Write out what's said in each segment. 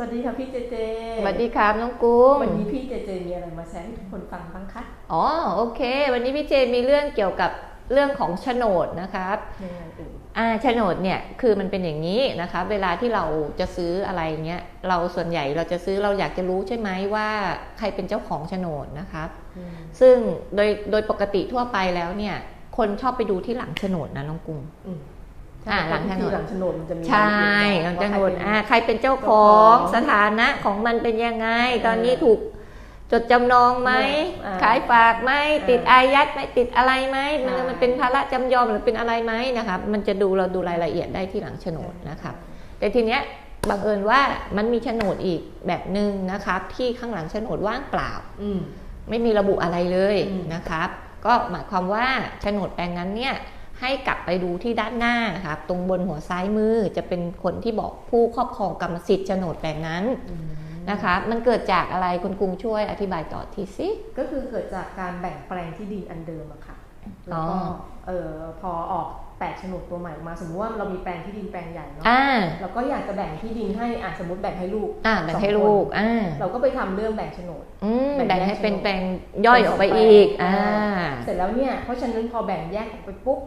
สวัสดีค่ะพี่เจเจ สวัสดีครับน้องกุ้ง วันนี้พี่เจเจมีอะไรมาแชร์ให้ทุกคนฟังบ้างคะ อ๋อโอเค วันนี้พี่เจมีเรื่องเกี่ยวกับเรื่องของโฉนดนะครับยังไงเอ่ยอ่าโฉนดเนี่ยคือมันเป็นอย่างนี้นะคะเวลาที่เราจะซื้ออะไรเงี้ยเราส่วนใหญ่เราจะซื้อเราอยากจะรู้ใช่ไหมว่าใครเป็นเจ้าของโฉนดนะครับอืมซึ่งโดยโดยปกติทั่วไปแล้วเนี่ยคนชอบไปดูที่หลังโฉนดนะน้องกุ้ง อืมอ่าหลังโฉนดที่หลังโฉนดมันจะมีใช่รายหลัละงเอียดโฉนดว่าอ่าใครใครเป็นเจ้าของเจ้าของสถานะของมันเป็นยังไงเออตอนนี้ถูกจดจำนองไหมอ่าขายฝากไหมอ่าติดอายัดไหมติดอะไรไหมมันใช่มันเป็นภาระจำยอมหรือเป็นอะไรไหมนะครับมันจะดูเราดูรายละเอียดได้ที่หลังโฉนดนะครับแต่ทีเนี้ยบังเอิญว่ามันมีโฉนดอีกแบบหนึ่งนะครับที่ข้างหลังโฉนดว่างเปล่าอืมไม่มีระบุอะไรเลยอืมนะครับ ก็หมายความว่าโฉนดแปลงนั้นเนี่ย ให้กลับไปดูที่ด้านหน้าครับตรงบนหัวซ้ายมือจะเป็นคนที่บอกผู้ครอบครองกรรมสิทธิ์โฉนดแปลงนั้นอืมนะคะมันเกิดจากอะไรคุณกรุงช่วยอธิบายต่อทีสิก็คือเกิดจากการแบ่งแปลงที่ดินอันเดิมอะค่ะแล้วก็อ๋อเออพอออกแปดโฉนดตัวใหม่ออกมาสมมติว่าเรามีแปลงที่ดินแปลงใหญ่เนาะอ่าเราก็อยากจะแบ่งที่ดินให้อะสมมติแบ่งให้ลูกอ่าแบ่งให้สอลูกคนอ่าเราก็ไปทำเรื่องแบ่งโฉนดอืมแบ่งแบ่งให้แยกเป็นโฉนดแปลงย่อยออกไปอีกเป็นสองแปลงอ่าเสร็จแล้วเนี่ยเพราะฉะนั้นพอแบ่งแยกออกไปปุ๊บ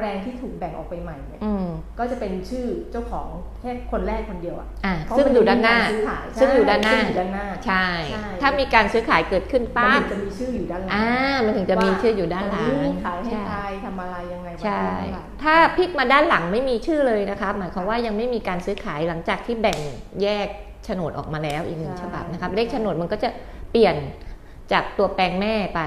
แปลงที่ถูกแบ่งออกไปใหม่เนี่ยอืมก็จะเป็นชื่อเจ้าของแค่คนแรกคนเดียวอะอ่าเพระซึ่งอยู่ด้านหน้ามัจะมีกรซื้อขายซึ่งอยู่ด้านหน้าซึ่งอยู่ด้านหน้าใช่ใช่ถ้ามีการซื้อขายเกิดขึ้นมันปั๊บถึงจะมีชื่ออยู่ด้านหลังอ่ามันถึงจะมีชื่ออยู่ด้านหลังวัขายให้ใช่ใครทำอะไรยังไงวันใช่ที่เท่าไหร่ถ้าพลิกมาด้านหลังไม่มีชื่อเลยนะคะหมายความว่ายังไม่มีการซื้อขายหลังจากที่แบ่งแยกโฉนดออกมาแล้วอีกหนึ่งฉบับนะครับเลขโฉนดมันก็จะเปลี่ยน จากตัวแปลงแม่ไป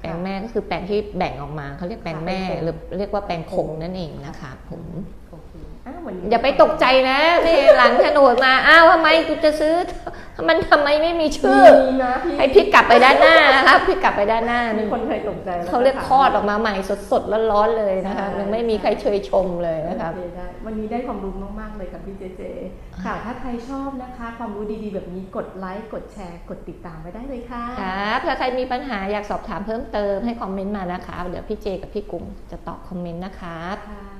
แปลงแม่ก็คือแปลงที่แบ่งออกมาเขาเรียกแปลงแม่ หรือเรียกว่าแปลงคงนั่นเองนะคะผมโอเคอ้าววันนี้อย่าไปตกใจนะนี่หลังโฉนดมาอ้าวทำไมกูจะซื้อ มันทำไมไม่มีชื่อ มีนะพี่ให้พลิกกลับไปด้านหน้านะครับพลิกกลับไปด้านหน้ามีนี่คนเคยตกใจแล้วเขาเรียกคลอดออกมาใหม่สดๆร้อนๆเลยนะคะใช่ยังไม่มีใครเชยชมเลยนะครับ โอเได้วันนี้ได้ความรู้มากๆเลยค่ะพี่เจเจ ค่ะ ถ้าใครชอบนะคะ ความรู้ดีๆ แบบนี้กดไลค์ กดแชร์ กดติดตามไว้ได้เลยค่ะ ครับถ้าใครมีปัญหาอยากสอบถามเพิ่มเติมให้คอมเมนต์มานะคะ เดี๋ยวพี่เจกับพี่กุ้งจะตอบคอมเมนต์นะครับ ค่ะ